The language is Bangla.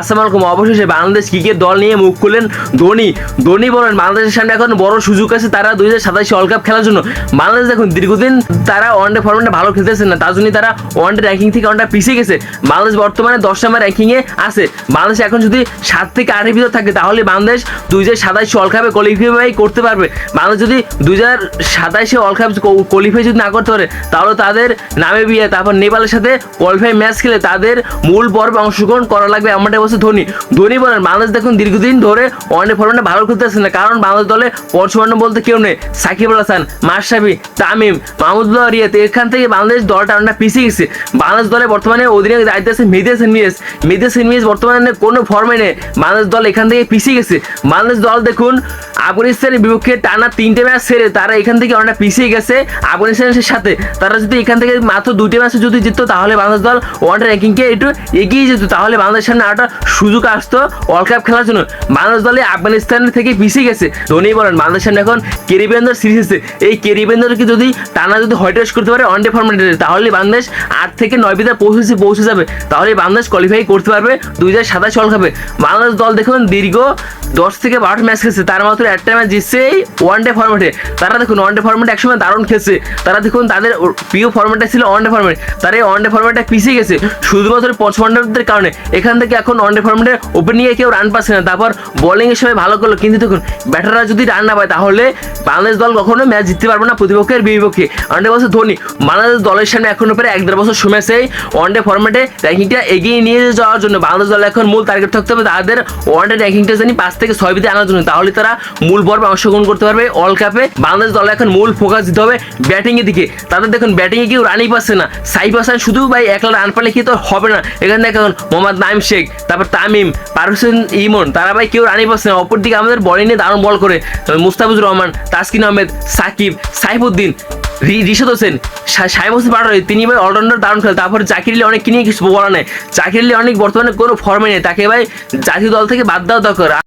আসসালামু আলাইকুম। অবশেষে বাংলাদেশ ক্রিকেট দল নিয়ে মুখ খুললেন ধোনি। ধোনি বলেন, বাংলাদেশের সামনে এখন বড় সুযোগ আছে তারা দুই হাজার সাতাশে ওয়ার্ল্ড কাপ খেলার জন্য। বাংলাদেশ দেখুন দীর্ঘদিন তারা ওয়ানডে ফর্মেটে ভালো খেলতেছে না, তার জন্যই তারা ওয়ানডে র্যাঙ্কিং থেকে অনেকটা পিছিয়ে গেছে। বাংলাদেশ বর্তমানে দশ নম্বর র্যাঙ্কিংয়ে আছে। বাংলাদেশ এখন যদি সাত থেকে আটের ভিতর থাকে, তাহলে বাংলাদেশ দুই হাজার সাতাশ ওয়ার্ল্ড কাপে কোয়ালিফাই করতে পারবে। বাংলাদেশ যদি দুই হাজার সাতাশে ওয়ার্ল্ড কাপ কোয়ালিফাই যদি না করতে পারে, তাহলে তাদের নামে বিয়ে তারপর নেপালের সাথে কোয়ালিফাই ম্যাচ খেলে তাদের মূল পর্বে অংশগ্রহণ করা লাগবে, এমনটাই বলছে ধোনি। ধোনি বলেন, বাংলাদেশ দেখুন দীর্ঘদিন ধরে ওয়ানডে ফর্মেটে ভালো খেলতেছে না, কারণ বাংলাদেশ দলে পঞ্চমান্ন বলতে কেউ নেই। সাকিব আল হাসান, মাশরাফি, তামিম, মাহমুদুল্লাহ রিয়াত এখান থেকে বাংলাদেশ দলটা অনেকটা পিছিয়ে গেছে। বাংলাদেশ দলে বর্তমানে অধিনায়ক দায়িত্বে আছে মিরাজ মেহেদি হাসান মিরাজ বর্তমানে কোনো ফর্মে নেই। বাংলাদেশ দল এখান থেকে পিছিয়ে গেছে। বাংলাদেশ দল দেখুন আফগানিস্তানের বিপক্ষে টানা তিনটে ম্যাচ সেরে তারা এখান থেকে অনেকটা পিছিয়ে গেছে আফগানিস্তানের সাথে। তারা যদি এখান থেকে মাত্র দুইটা ম্যাচে যদি জিততো, তাহলে বাংলাদেশ দল ওয়ানডে র্যাঙ্কিংকে একটু এগিয়ে যেত। তাহলে বাংলাদেশের সামনে আরেকটা সুযোগ আসতো ওয়ার্ল্ড কাপ খেলার জন্য। বাংলাদেশ দলে আফগানিস্তান থেকে পিছিয়ে গেছে। ধোনি বলেন, বাংলাদেশের সামনে এখন কেরিবিয়ানদের সিরিজ আছে এই কেরিবিয়ানদেরকে যদি টানা যদি হোয়াইট করতে পারে ওয়ানডে ফর্মেটে তাহলে বাংলাদেশ আট থেকে নয় বিতে পৌঁছে পৌঁছে যাবে। তাহলে বাংলাদেশ কোয়ালিফাই করতে পারবে দুই হাজার সাতাশ ওয়ার্ল্ড কাপে বাংলাদেশ দল দেখুন দীর্ঘ দশ থেকে বারোটা ম্যাচ খেলছে। তার মাত্র একটা ম্যাচ জিতছে এই ওয়ান ডে ফর্মেটে তারা দেখুন ওয়ান ডে ফর্মেটে একসময় দারুণ খেলছে। তারা দেখুন তাদের প্রিয় ফর্মেটটা ছিল ওয়ান ডে ফর্মেট তারা এই ওয়ান ডে ফর্মেটটা পিছিয়ে গেছে। শুধুমাত্র পছন্দের কারণে। এখান থেকে এখন ওয়ান ডে ফর্মেটে ওপেনিংয়ে কেউ রান পাচ্ছে না। তারপর বোলিংয়ের সময় ভালো করল। কিন্তু দেখুন, ব্যাটাররা যদি রান না পায়, তাহলে বাংলাদেশ দল কখনো ম্যাচ জিততে পারবে না প্রতিপক্ষের বিপক্ষে। ডে বছর ধোনি, বাংলাদেশ দলের সামনে এখনও প্রায় এক দেড় বছর সময় সেই ওয়ান ডে ফর্মেটে র্যাঙ্কিংটা এগিয়ে নিয়ে যাওয়ার জন্য। বাংলাদেশ দল এখন মূল টার্গেট থাকতে হবে তাদের ওয়ান ডে র্যাঙ্কিংটা জানি পাঁচ থেকে ছয় বিতে আনার জন্য। তাহলে তারা মূল পর্বে অংশগ্রহণ করতে পারবে ওয়ার্ল্ড কাপে বাংলাদেশ দল এখন মূল ফোকাস দিতে হবে ব্যাটিং এর দিকে। তাদের দেখুন ব্যাটিং এ কেউ রানই পাচ্ছে না। সাইফ হাসান শুধু ভাই একলা রান পালে কি তো হবে না। এখানে দেখুন, মোহাম্মদ নাইম শেখ তারপর তামিম, পারুসেন ইমন, তারা ভাই কেউ রানি পাচ্ছে না। অপর দিকে আমাদের নিয়ে দারুণ বল করে মুস্তাফিজুর রহমান, তাসকিন আহমেদ, সাকিব, সাইফুদ্দিন রিশাদ হোসেন সাহেব হোসেন পাটোয়ারি তিনি ভাই অলরাউন্ডার দারুণ খেলে। তারপর জাকির অনেক নিয়ে কিছু বলা নেই। জাকির অনেক বর্তমানে কোনো ফর্মে নেই। তাকে ভাই জাতীয় দল থেকে বাদ দেওয়া দরকার।